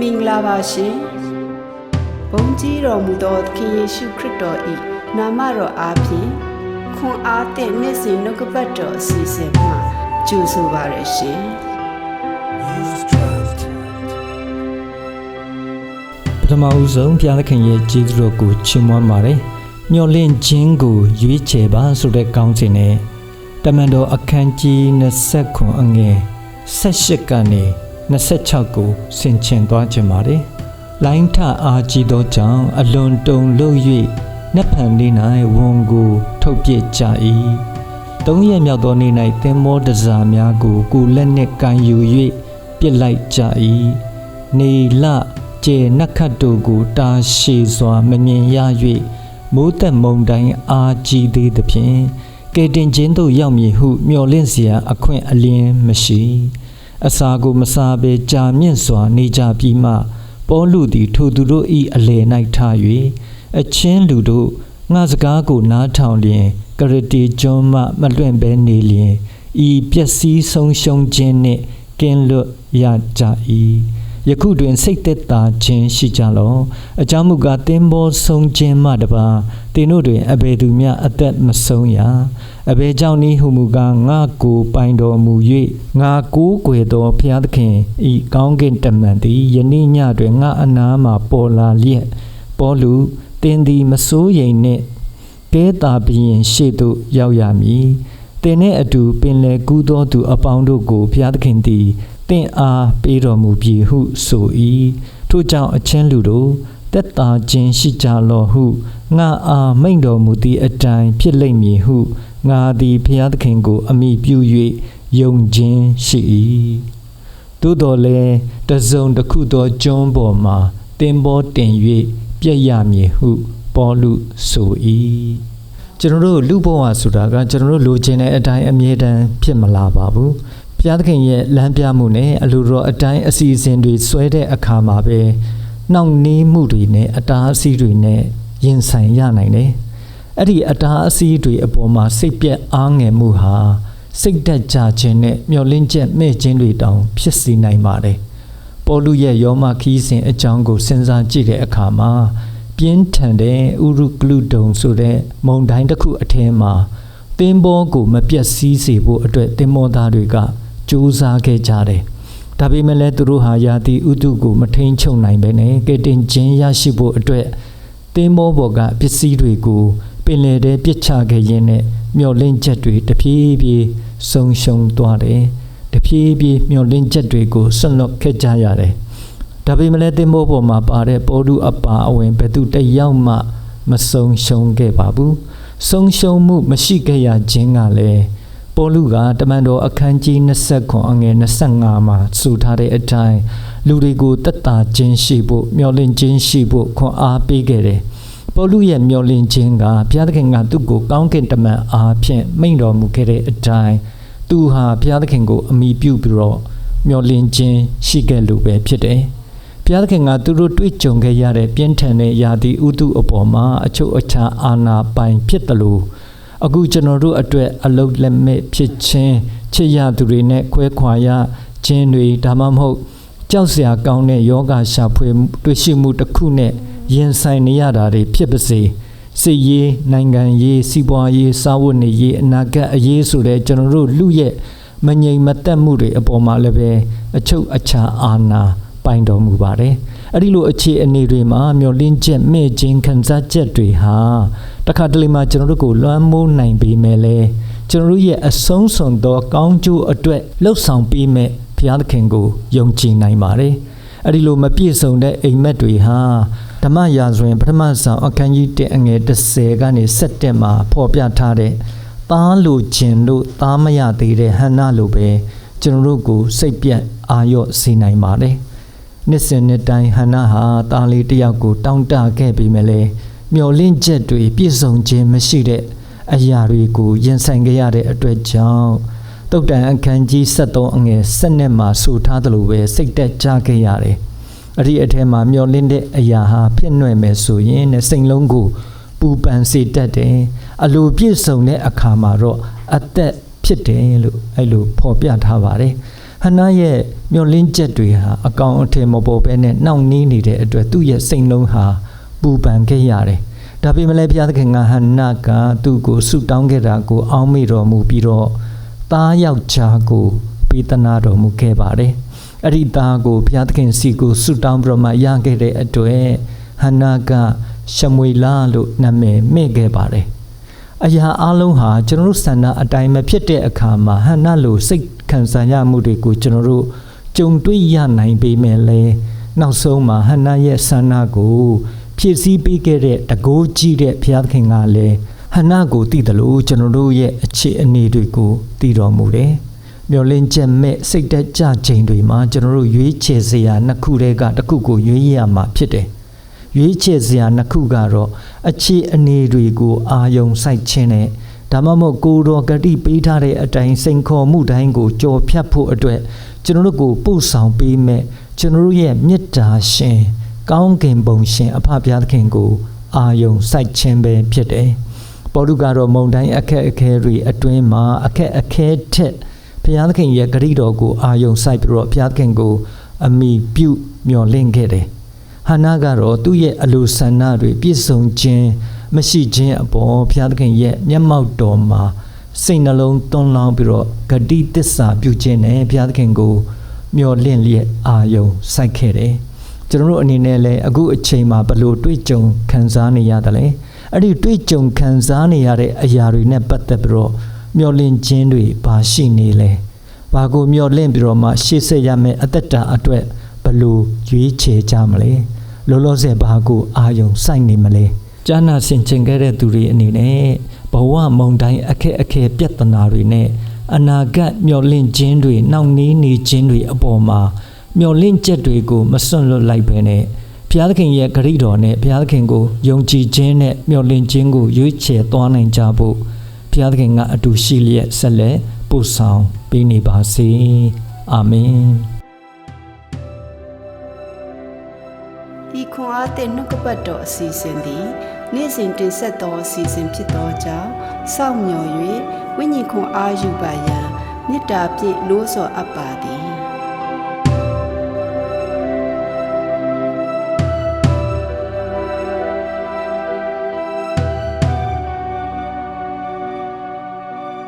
မင်္ဂလာပါရှင်ဘုန်းကြီးတော်မူသောသခင်ယေရှုခရစ်တော်၏နာမတော်အားဖြင့်ခွန်အားသည့်နေ့စဉ်နှုတ်ကပတ်တော်အစီအစဉ်မှာကြိုဆိုပါရရှင်ပထမဦးဆုံးဘုရားသခင်ရဲ့ကျေးဇူးတော်ကိုချီးမွမ်းပါတယ်။မျှော်လင့်ခြင်းကိုရွေးချယ်ပါဆိုတဲ့ကောင်းစဉ်နဲ့တမန်တော်အခန်းကြီး29အငယ်18ကနေ 26ကိုဆင်ခြင်သွားခြင်းပါတယ်။လိုင်းထအားကြီးသောကြောင့်အလွန်တုန်လှုပ်၍နက်ဖန်နေ၌ဝန်ကိုထုတ်ပြကြ၏။သုံးရက်မြောက်သောနေ့၌သင်္ဘောတစားများကိုကိုယ်လက်နှင့်ကန်ယူ၍ပြစ်လိုက်ကြ၏။နေလကျေနက်ခတ်တို့ကိုတာရှည်စွာမမြင်ရ၍မိုးသက်မုန်တိုင်းအားကြီးသေးသဖြင့်ကဲတင်ချင်းတို့ရောက်မည်ဟုမျှော်လင့်เสียအခွင့်အလင်းမရှိ အစာကိုမစားဘဲကြာမြင့်စွာနေကြပြီးမှပေါလုသည်ထိုသူတို့၏အလယ်၌ထား၍အချင်းလူတို့ငါစကားကိုနားထောင်လျင် ကရတီကျွန်းမှမလွင့်ဘဲနေလျင်ဤပျက်စီးဆုံးရှုံးခြင်းနှင့်ကင်းလွတ်ရကြ၏ ယခုတွင်စိတ်သက်သာခြင်းရှိကြလောအကြောင်းမူကားသင်္ဘောဆုံးခြင်းမှတပါသင်တို့တွင်အဘယ်သူမျှအသက်မဆုံးရအဘယ်ကြောင့်နည်းဟုမူကားငါကိုပိုင်တော်မူ၍ငါကိုးကွယ်သောဘုရားသခင်ဤကောင်းကင်တမန်သည်ယနေ့ညတွင်ငါအနားမှပေါ်လာလျက်ပေါလုသင်သည်မစိုးရိမ်နှင့်ကဲတာဘရင်ရှေ့သို့ရောက်ရမည်သင်နှင့်အတူပင်လေကူးသောသူအပေါင်းတို့ကိုဘုရားသခင်သည် တင့်အားပေးတော်မူပြီဟုဆို၏ထို့ကြောင့်အချင်းလူတို့တက်တာခြင်းရှိကြလောဟုငါအားမိန့်တော်မူသည့်အတိုင်းဖြစ်လိမ့်မည်ဟုငါသည်ဘုရားသခင်ကို အမိပြု၍ယုံခြင်းရှိ၏သို့တော်လည်းတစုံတစ်ခုသောကျွန်းပေါ်မှာတင်ပေါ်တင်၍ပြည့်ရမည်ဟုပေါလုဆို၏ကျွန်တော်တို့လူဘဝဆိုတာကကျွန်တော်တို့လိုချင်တဲ့အတိုင်းအမြဲတမ်းဖြစ်မလာပါဘူးဘု ရားသခင်ရဲ့လမ်းပြမှုနဲ့အလိုတော်အတိုင်းအစီအစဉ်တွေဆွဲတဲ့အခါမှာပဲနှောင့်နှေးမှုတွေနဲ့အတားအဆီးတွေနဲ့ရင်ဆိုင်ရနိုင်တယ်အဲ့ဒီအတားအဆီးတွေအပေါ်မှာစိတ်ပြက်အားငယ်မှုဟာစိတ်တက်ကြခြင်းနဲ့မျောလင့်ချက်မဲ့ခြင်းတွေတောင်ဖြစ်စေနိုင်ပါတယ်ပေါလုရဲ့ယောမခီးစဉ်အကြောင်းကိုစဉ်းစားကြည့်တဲ့အခါမှာပြင်းထန်တဲ့ဥရုကလုတုံဆိုတဲ့မုန်တိုင်းတစ်ခုအထင်းမှာသင်္ဘောကိုမပြတ်စည်းစေဖို့အတွက်သင်္ဘောသားတွေက ကြိုးစားခဲ့ကြတယ်။ဒါပေမဲ့လည်းသူတို့ဟာယာတိဥတုကိုမထိန်ချုပ်နိုင်ပဲနဲ့ကဲတင်ချင်းရရှိဖို့အတွက်သင်္ဘောပေါ်ကပစ္စည်းတွေကိုပင်လယ်ထဲပစ်ချခဲ့ရင်းနဲ့မျောလင့်ချက်တွေတဖြည်းဖြည်းဆုံးရှုံးသွားတယ်။တဖြည်းဖြည်းမျောလင့်ချက်တွေကိုဆွန့်လွတ်ခဲ့ကြရတယ်။ဒါပေမဲ့လည်းသင်္ဘောပေါ်မှာပါတဲ့ပေါ်ဒုအပါအဝင်ဘယ်သူတစ်ယောက်မှမဆုံးရှုံးခဲ့ပါဘူး။ဆုံးရှုံးမှုမရှိခဲ့ရခြင်းကလည်း ပေါလုကတမန်တော်အခန်းကြီး29အငယ်25မှာဆိုထားတဲ့အတိုင်းလူတွေကိုတက်တာခြင်းရှိဖို့မျှော်လင့်ခြင်းရှိဖို့ခွန်အားပေးခဲ့တယ်။ပေါလုရဲ့မျှော်လင့်ခြင်းကဘုရားသခင်ကသူ့ကိုကောင်းကင်တမန်အားဖြင့်မိန့်တော်မူခဲ့တဲ့အတိုင်းသူဟာဘုရားသခင်ကိုအမိပြုပြီးတော့မျှော်လင့်ခြင်းရှိခဲ့လို့ပဲဖြစ်တယ်။ဘုရားသခင်ကသူတို့တွေ့ကြုံခဲ့ရတဲ့ပြင်းထန်တဲ့ယာတိဥတုအပေါ်မှာအချုပ်အခြာအာဏာပိုင်ဖြစ်တယ်လို့ အခုကျွန်တော်တို့အတွက်အလုတ်လက်မဲ့ဖြစ်ခြင်းချစ်ရသူတွေနဲ့ခွဲခွာရခြင်းတွေဒါမှမဟုတ်ကြောက်စရာကောင်းတဲ့ယောဂရှာဖွေတွေ့ရှိမှုတစ်ခုနဲ့ရင်ဆိုင်နေရတာတွေဖြစ်ပါစေစစ်ရေးနိုင်ငံရေးစီးပွားရေးစာဝတ်နေရေးအနာဂတ်အရေးဆိုတဲ့ကျွန်တော်တို့လူရဲ့မငြိမ်မသက်မှုတွေအပေါ်မှာလည်းပဲအချုပ်အခြာအာဏာပိုင်တော်မူပါတယ်အဲ့ဒီလိုအခြေအနေတွေမှာမျောလင်းချက်မဲ့ခြင်းခံစားချက်တွေဟာ တခါတလေမှာကျွန်တော်တို့ကိုလွှမ်းမိုးနိုင်ပေမဲ့လည်းကျွန်တော်တို့ရဲ့အဆုံးစွန်သောကောင်းကျိုးအတွက်လှုပ်ဆောင်ပေးမဲ့ဘုရားသခင်ကိုယုံကြည်နိုင်ပါတယ်အဲ့ဒီလိုမပြည့်စုံတဲ့အိမ်မက်တွေဟာဓမ္မရာဇဝင်ပထမဆောင်အခန်းကြီး1အငယ်30ကနေ7မှာဖော်ပြထားတဲ့သားလိုခြင်းလို့သားမရသေးတဲ့ဟန္နာလိုပဲကျွန်တော်တို့ကိုစိတ်ပြတ်အာရုံစေနိုင်ပါတယ်နှစ်စဉ်နှစ်တိုင်းဟန္နာဟာသားလေးတစ်ယောက်ကိုတောင်းတခဲ့ပြီးမြဲလဲ မျောလင့်ချက်တွေပြည့်စုံခြင်းမရှိတဲ့အရာတွေကိုရင်ဆိုင်ကြရတဲ့အတွက်ကြောင့်တုတ်တန်အခန်းကြီး73အငယ်7နဲ့မှာဆိုထားသလိုပဲစိတ်တက်ကြခဲ့ရတယ်။အဲ့ဒီအထက်မှာမျောလင့်တဲ့အရာဟာဖြစ်နှွယ်မယ်ဆိုရင်နဲ့စိတ်လုံးကိုပူပန်စေတတ်တယ်။အလိုပြည့်စုံတဲ့အခါမှာတော့အသက်ဖြစ်တယ်လို့အဲ့လိုဖော်ပြထားပါတယ်။ဟဟနာရဲ့မျောလင်းချက်တွေဟာအကောင်အထည်မပေါ်ဘဲနဲ့နှောင့်နှီးနေတဲ့အတွက်သူ့ရဲ့စိတ်လုံးဟာ ပူပန်ခဲ့ရတယ်။ဒါပေမဲ့လည်းဘုရားသခင်ကဟနာကသူ့ကိုဆုတောင်းခဲ့တာကို အောင်းမိတော်မူပြီးတော့သားယောက်ျားကိုပေးသနာတော်မူခဲ့ပါတယ်။အဲ့ဒီသားကိုဘုရားသခင်စီကိုဆုတောင်းပြီးတော့မှရခဲ့တဲ့အတွက်ဟနာကရှမွေလာလို့နာမည်မဲ့ခဲ့ပါတယ်။အရာအလုံးဟာကျွန်တော်တို့ဆန္ဒအတိုင်းမဖြစ်တဲ့အခါမှာဟန်နာလိုစိတ်ခံစားရမှုတွေကိုကျွန်တော်တို့ကြုံတွေ့ရနိုင်ပေမဲ့လည်းနောက်ဆုံးမှာဟန်နာရဲ့ဆန္ဒကို ဖြည့်ဆည်းပေးခဲ့တဲ့တကိုးကြီးတဲ့ဘုရားသခင်ကလည်းဟန်နာကိုတည်တယ်လို့ကျွန်တော်တို့ရဲ့အခြေအနေတွေကိုတည်တော်မူတယ်။မျောလင်းချက်မဲ့စိတ်တက်ကြခြင်းတွေမှာကျွန်တော်တို့ရွေးချယ်စရာနှစ်ခုတည်းကတစ်ခုကိုရွေးရမှာဖြစ်တယ်။ရွေးချယ်စရာနှစ်ခုကတော့အခြေအနေတွေကိုအာယုံစိုက်ခြင်းနဲ့ဒါမှမဟုတ်ကိုယ်တော်ဂတိပေးထားတဲ့အတိုင်းစိန်ခေါ်မှုတိုင်းကိုကြော်ဖြတ်ဖို့အတွက်ကျွန်တော်တို့ကိုပို့ဆောင်ပေးမဲ့ကျွန်တော်တို့ရဲ့မေတ္တာရှင် ကောင်းကင်ဘုံရှင်အဖဖျားသခင်ကို အာယုံစိုက်ခြင်းပဲဖြစ်တယ်။ပေါ်တုကတော့မုန်တိုင်းအခက်အခဲတွေအတွင်းမှာအခက်အခဲထက်ဘုရားသခင်ရဲ့ဂရုတော်ကိုအာယုံစိုက်ပြီးတော့ဘုရားသခင်ကို အမိပြုမျှော်လင့်ခဲ့တယ်။ဟန္နာကတော့သူ့ရဲ့အလိုဆန္ဒတွေပြည့်စုံခြင်းမရှိခြင်းအပေါ်ဘုရားသခင်ရဲ့မျက်မှောက်တော်မှာစိတ်နှလုံးသွန်းလောင်းပြီးတော့ဂတိတစ္ဆာပြုခြင်းနဲ့ဘုရားသခင်ကိုမျှော်လင့်လျက်အာယုံစိုက်ခဲ့တယ်။ ကျွန်တော်တို့အနေနဲ့လည်းအခုအချိန်မှာဘလို့တွေ့ကြုံခံစားနေရတယ်လဲ။အဲ့ဒီတွေ့ကြုံခံစားနေရတဲ့အရာတွေနဲ့ပတ်သက်ပြီးတော့မျှော်လင့်ခြင်းတွေပါရှိနေလဲ။ဘာကိုမျှော်လင့်ပြီးတော့မှရှေ့ဆက်ရမယ့်အသက်တာအတွက်ဘလို့ရွေးချယ်ကြမလဲ။လောလောဆယ်ဘာကိုအာယုံစိုက်နေမလဲကျမ်းနာဆင်ခြင်ခဲ့တဲ့သူတွေအနေနဲ့ဘဝမုံတိုင်းအခက်အခဲပြဿနာတွေနဲ့အနာဂတ်မျောလင့်ခြင်းတွေနှောင့်နှေးနေခြင်းတွေအပေါ်မှာ မျောလင့်ချက်တွေကိုမစွန့်လွတ်လိုက်ပဲနဲ့ဘုရားသခင်ရဲ့ဂရုတော်နဲ့ဘုရားသခင်ကိုယုံကြည်ခြင်းနဲ့မျောလင့်ခြင်းကိုရွေးချယ်သွားနိုင်ကြဖို့ဘုရားသခင်ကအတူရှိလျက်ဆက်လက်ပို့ဆောင်ပေးနေပါစေအာမင်ဤခွန်အားသည့်နှုတ်ကပတ်တော်အစီအစဉ်သည်နေ့စဉ်တင်ဆက်သောအစီအစဉ်ဖြစ်သောကြောင့်စောင့်မျှော်၍ဝိညာဉ်ခွန်အားယူပါယံမေတ္တာဖြင့်လို့ဆော်အပ်ပါသည်